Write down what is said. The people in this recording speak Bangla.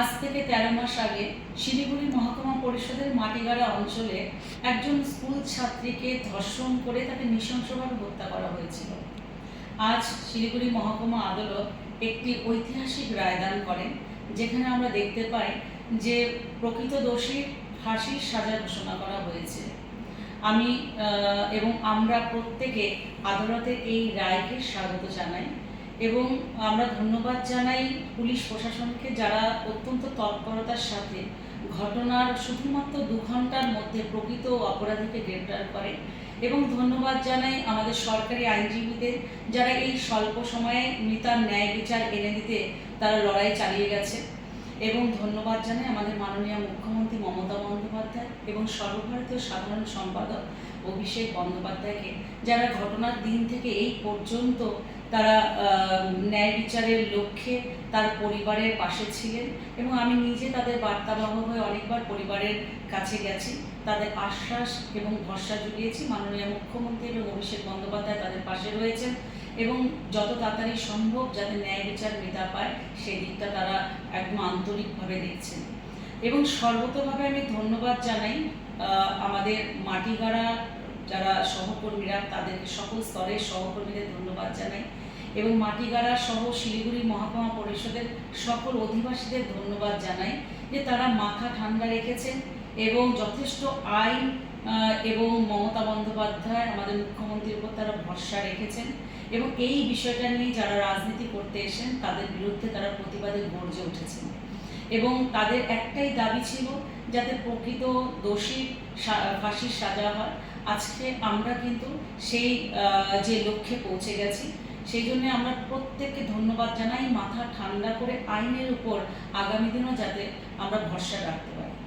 আজ থেকে তেরো মাস আগে শিলিগুড়ি মহকুমা পরিষদের মাটিগাড়া অঞ্চলে একজন স্কুল ছাত্রীকে ধর্ষণ করে তাকে নৃশংসভাবে হত্যা করা হয়েছিল। আজ শিলিগুড়ি মহকুমা আদালত একটি ঐতিহাসিক রায়দান করেন, যেখানে আমরা দেখতে পাই যে প্রকৃত দোষীর ফাঁসির সাজা ঘোষণা করা হয়েছে। আমি এবং আমরা প্রত্যেকে আদালতের এই রায়কে স্বাগত জানাই। এবং আমরা ধন্যবাদ জানাই পুলিশ প্রশাসনকে যারা অত্যন্ত তৎপরতার সাথে ঘটনার শুধুমাত্র দু ঘণ্টার মধ্যে প্রকৃত অপরাধীকে গ্রেপ্তার করে এবং ধন্যবাদ জানাই আমাদের সরকারি আইনজীবীদের যারা এই স্বল্প সময়ে মৃতার ন্যায় বিচার এনে দিতে তারা লড়াই চালিয়ে গেছে। এবং ধন্যবাদ জানাই আমাদের মাননীয় মুখ্যমন্ত্রী মমতা বন্দ্যোপাধ্যায় এবং সর্বভারতীয় সাধারণ সম্পাদক অভিষেক বন্দ্যোপাধ্যায়কে, যারা ঘটনার দিন থেকে এই পর্যন্ত তারা ন্যায় বিচারের লক্ষ্যে তার পরিবারের পাশে ছিলেন এবং আমি নিজে তাদের বার্তাবাহক হয়ে অনেকবার পরিবারের কাছে গেছি। তাদের আশ্বাস এবং ভরসা জুগিয়েছি। মাননীয় মুখ্যমন্ত্রী এবং অভিষেক বন্দ্যোপাধ্যায় তাদের পাশে রয়েছেন এবং যত তাড়াতাড়ি সম্ভব যাতে ন্যায় বিচার মেধা পায়, সেই দিকটা তারা একদম আন্তরিকভাবে দেখছেন। এবং সর্বতভাবে আমি ধন্যবাদ জানাই আমাদের মাটিগাড়া যারা সহকর্মীরা তাদের সকল স্তরের সহকর্মীদের ধন্যবাদ জানাই। এবং মাটিগাড়া সহ শিলিগুড়ি মহকুমা পরিষদের সকল অধিবাসীদের ধন্যবাদ জানাই যে তারা মাথা ঠান্ডা রেখেছেন এবং যথেষ্ট আইন এবং মমতা বন্দ্যোপাধ্যায়, আমাদের মুখ্যমন্ত্রীর উপর তারা ভরসা রেখেছেন এবং এই বিষয়টা নিয়ে যারা রাজনীতি করতে এসেন তাদের বিরুদ্ধে তারা প্রতিবাদে গর্জে উঠেছেন। এবং তাদের একটাই দাবি ছিল যাতে প্রকৃত দোষী ফাঁসির সাজা হয়। আজকে আমরা কিন্তু সেই যে লক্ষ্যে পৌঁছে গেছি। সেই জন্য আমরা প্রত্যেককে ধন্যবাদ জানাই, মাথা ঠান্ডা করে আইনের উপর আগামী দিনও যাতে আমরা ভরসা রাখতে পারি।